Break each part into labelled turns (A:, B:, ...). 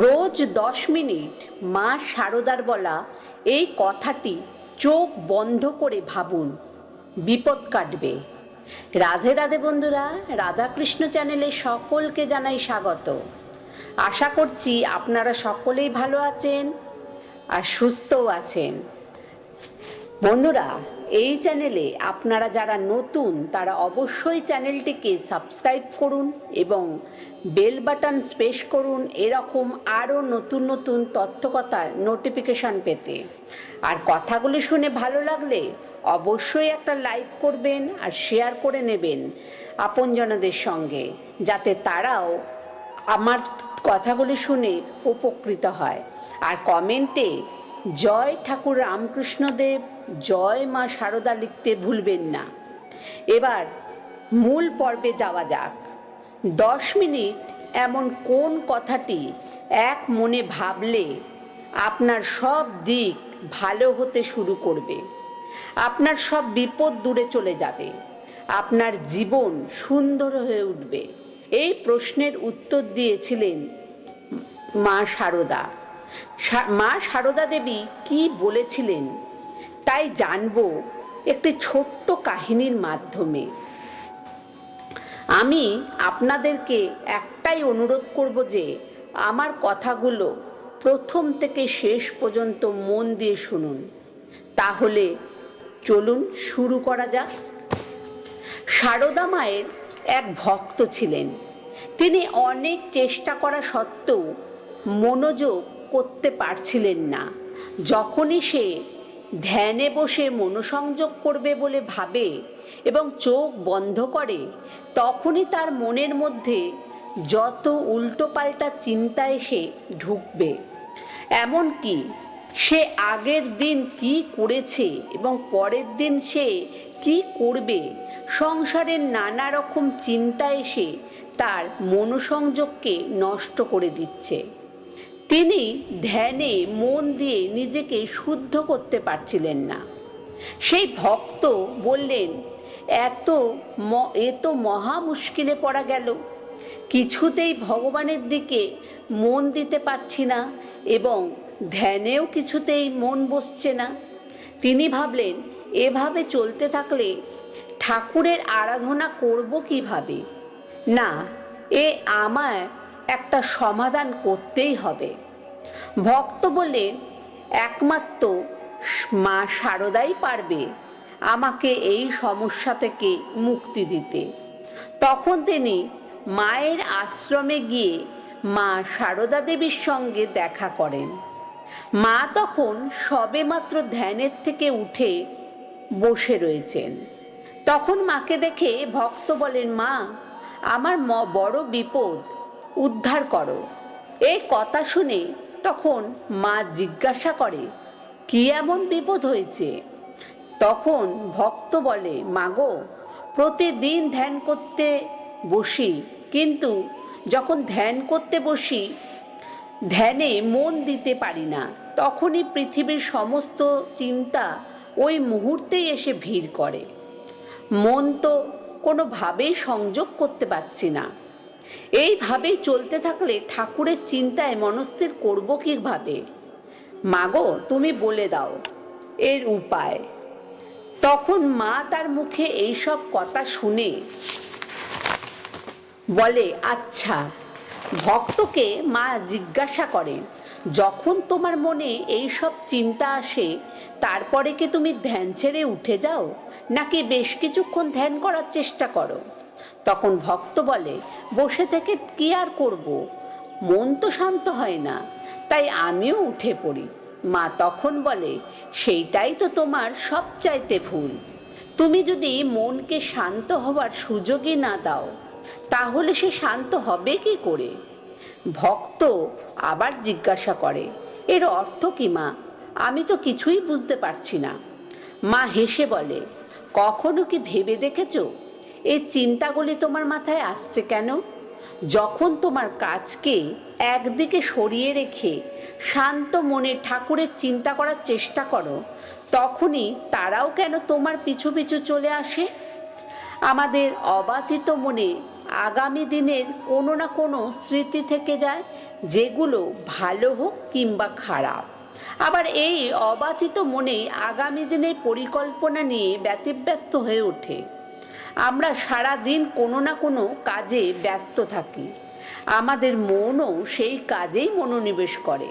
A: রোজ দশ মিনিট মা শারদার বলা এই কথাটি চোখ বন্ধ করে ভাবুন। বিপদ কাটবে। রাধে রাধে বন্ধুরা, রাধাকৃষ্ণ চ্যানেলে সকলকে জানাই স্বাগত। আশা করছি আপনারা সকলেই ভালো আছেন আর সুস্থও আছেন। বন্ধুরা এই চ্যানেলে আপনারা যারা নতুন, তারা অবশ্যই চ্যানেলটিকে সাবস্ক্রাইব করুন এবং বেল বাটন স্পেস করুন এরকম আরও নতুন নতুন তথ্যকথার নোটিফিকেশান পেতে। আর কথাগুলি শুনে ভালো লাগলে অবশ্যই একটা লাইক করবেন আর শেয়ার করে নেবেন আপনজনদের সঙ্গে, যাতে তারাও আমার কথাগুলি শুনে উপকৃত হয়। আর কমেন্টে জয় ঠাকুর রামকৃষ্ণদেব, জয় মা সারদা লিখতে ভুলবেন না। এবার মূল পর্বে যাওয়া যাক। দশ মিনিট এমন কোন কথাটি এক মনে ভাবলে আপনার সব দিক ভালো হতে শুরু করবে। আপনার সব বিপদ দূরে চলে যাবে। আপনার জীবন সুন্দর হয়ে উঠবে। এই প্রশ্নের উত্তর দিয়েছিলেন মা শারদা সা- মা সারদা দেবী কি বলেছিলেন তাই জানব একটি ছোট্ট কাহিনীর মাধ্যমে। আমি আপনাদেরকে একটাই অনুরোধ করব যে আমার কথাগুলো প্রথম থেকে শেষ পর্যন্ত মন দিয়ে শুনুন। তাহলে চলুন শুরু করা যাক। সারদা মায়ের এক ভক্ত ছিলেন। তিনি অনেক চেষ্টা করা সত্ত্বেও মনোযোগ করতে পারছিলেন না। যখনই সে ধ্যানে বসে মনোসংযোগ করবে বলে ভাবে এবং চোখ বন্ধ করে, তখনই তার মনের মধ্যে যত উল্টোপাল্টা চিন্তা এসে ঢুকবে। এমনকি সে আগের দিন কি করেছে এবং পরের দিন সে কি করবে, সংসারের নানা রকম চিন্তা এসে তার মনোসংযোগকে নষ্ট করে দিচ্ছে। তিনি ধ্যানে, মন দিয়ে নিজেকে শুদ্ধ করতে পারছিলেন না। সেই ভক্ত বললেন, এত ম- এ মহা মুশকিলে পড়া গেল। কিছুতেই ভগবানের দিকে মন দিতে পারছি না এবং ধ্যানেও কিছুতেই মন বসছে না। তিনি ভাবলেন, এভাবে চলতে থাকলে ঠাকুরের আরাধনা করব কীভাবে? না, এ আমার একটা সমাধান করতেই হবে। ভক্ত বললেন, একমাত্র মা সারদাই পারবে আমাকে এই সমস্যা থেকে মুক্তি দিতে। তখন তিনি মায়ের আশ্রমে গিয়ে মা সারদা দেবীর সঙ্গে দেখা করেন। মা তখন সবেমাত্র ধ্যানের থেকে উঠে বসে রয়েছেন। তখন মাকে দেখে ভক্ত বলেন, মা, আমার বড় বিপদ। উদ্ধার করো। এই কথা শুনে তখন মা জিজ্ঞাসা করে, কি এমন বিপদ হয়েছে? তখন ভক্ত বলে, মাগো, প্রতিদিন ধ্যান করতে বসি, কিন্তু যখন ধ্যান করতে বসি, ধ্যানে মন দিতে পারি না। তখনই পৃথিবীর সমস্ত চিন্তা ওই মুহূর্তেই এসে ভিড় করে। মন তো কোনোভাবেই সংযোগ করতে পারছি না। এইভাবেই চলতে থাকলে ঠাকুরের চিন্তায় মনস্থির করব কীভাবে? মাগো, তুমি বলে দাও, এর উপায়। তখন মা তার মুখে এইসব কথা শুনে বলে আচ্ছা। ভক্তকে মা জিজ্ঞাসা করেন যখন তোমার মনে এই সব চিন্তা আসে, তারপরে কি তুমি ধ্যান ছেড়ে উঠে যাও? নাকি বেশ কিছুক্ষণ ধ্যান করার চেষ্টা করো? তখন ভক্ত বলে, বসে থেকে কি আর করব? মন তো শান্ত হয় না, তাই আমিও উঠে পড়ি। মা তখন বলে, সেইটাই তো তোমার সবচাইতে ভুল। তুমি যদি মনকে শান্ত হওয়ার সুযোগই না দাও, তাহলে সে শান্ত হবে কি করে? ভক্ত আবার জিজ্ঞাসা করে, এর অর্থ কি মা? আমি তো কিছুই বুঝতে পারছি না। মা হেসে বলে, কখনো কি ভেবে দেখেছ এই চিন্তাগুলি তোমার মাথায় আসছে কেন? যখন তোমার কাজকে একদিকে সরিয়ে রেখে শান্ত মনে ঠাকুরের চিন্তা করার চেষ্টা করো, তখনই তারাও কেন তোমার পিছু পিছু চলে আসে? আমাদের অবাচিত মনে আগামী দিনের কোনো না কোনো স্মৃতি থেকে যায়, যেগুলো ভালো হোক কিংবা খারাপ। আবার এই অবাচিত মনে আগামী দিনের পরিকল্পনা নিয়ে ব্যতিব্যস্ত হয়ে ওঠে। আমরা সারা দিন কোনো না কোনো কাজে ব্যস্ত থাকি। আমাদের মনও সেই কাজেই মনোনিবেশ করে।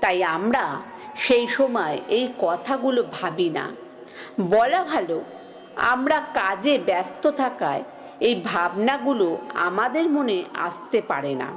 A: তাই আমরা সেই সময় এই কথাগুলো ভাবি না। বলা ভালো, আমরা কাজে ব্যস্ত থাকায় এই ভাবনাগুলো আমাদের মনে আসতে পারে না।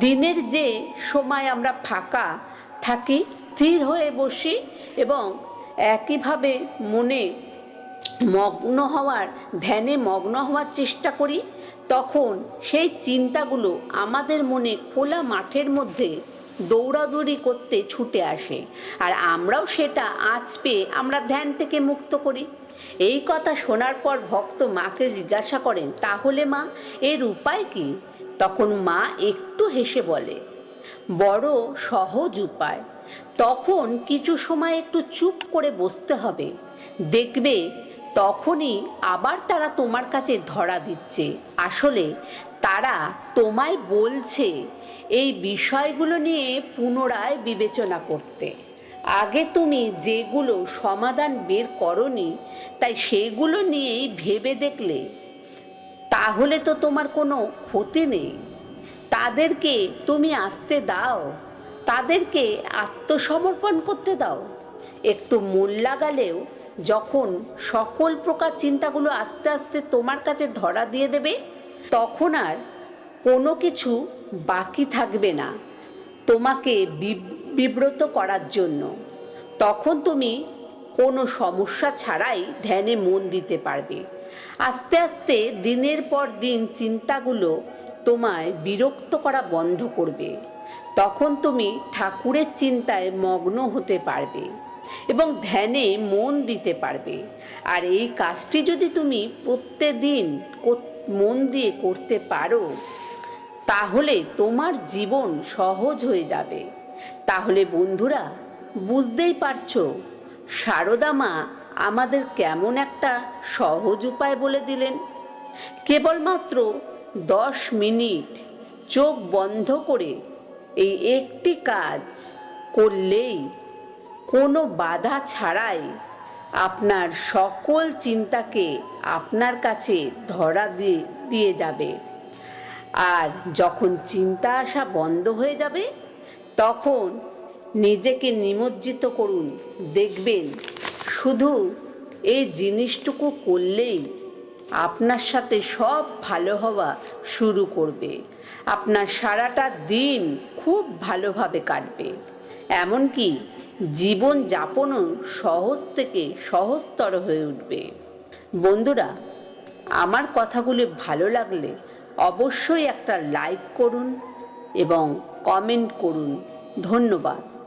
A: দিনের যে সময় আমরা ফাঁকা থাকি, স্থির হয়ে বসি এবং একইভাবে মনে মগ্ন হওয়ার ধ্যানে মগ্ন হওয়ার চেষ্টা করি, তখন সেই চিন্তাগুলো আমাদের মনে খোলা মাঠের মধ্যে দৌড়াদৌড়ি করতে ছুটে আসে। আর আমরাও সেটা আঁচ পেয়ে আমরা ধ্যান থেকে মুক্ত করি। এই কথা শোনার পর ভক্ত মাকে জিজ্ঞাসা করেন, তাহলে মা, এর উপায় কি? তখন মা একটু হেসে বলে, বড় সহজ উপায়। তখন কিছু সময় একটু চুপ করে বসতে হবে। দেখবে তখনই আবার তারা তোমার কাছে ধরা দিচ্ছে। আসলে তারা তোমায় বলছে এই বিষয়গুলো নিয়ে পুনরায় বিবেচনা করতে। আগে তুমি যেগুলো সমাধান বের করনি, তাই সেগুলো নিয়েই ভেবে দেখলে। তাহলে তো তোমার কোনো ক্ষতি নেই। তাদেরকে তুমি আসতে দাও। তাদেরকে আত্মসমর্পণ করতে দাও। একটু মন লাগালেও যখন সকল প্রকার চিন্তাগুলো আস্তে আস্তে তোমার কাছে ধরা দিয়ে দেবে, তখন আর কোনো কিছু বাকি থাকবে না তোমাকে বিব্রত করার জন্য। তখন তুমি কোনো সমস্যা ছাড়াই ধ্যানে মন দিতে পারবে। আস্তে আস্তে দিনের পর দিন চিন্তাগুলো তোমায় বিরক্ত করা বন্ধ করবে। তখন তুমি ঠাকুরের চিন্তায় মগ্ন হতে পারবে এবং ধ্যানে মন দিতে পারবে। আর এই কাজটি যদি তুমি প্রত্যেকদিন মন দিয়ে করতে পারো, তাহলে তোমার জীবন সহজ হয়ে যাবে। তাহলে বন্ধুরা, বুঝতেই পারছ, সারদা মা আমাদের কেমন একটা সহজ উপায় বলে দিলেন। কেবলমাত্র দশ মিনিট চোখ বন্ধ করে এই একটি কাজ করলেই কোনো বাধা ছাড়াই আপনার সকল চিন্তাকে আপনার কাছে ধরা দিয়ে দিয়ে যাবে। আর যখন চিন্তা আসা বন্ধ হয়ে যাবে, তখন নিজেকে নিমজ্জিত করুন, দেখবেন শুধু এই জিনিসটুকু করলেই আপনার সাথে সব ভালো হওয়া শুরু করবে। আপনার সারাটা দিন খুব ভালোভাবে কাটবে। এমনকি জীবন যাপনও সহজ থেকে সহজতর হয়ে উঠবে। বন্ধুরা, আমার কথাগুলি ভালো লাগলে অবশ্যই একটা লাইক করুন এবং কমেন্ট করুন। ধন্যবাদ।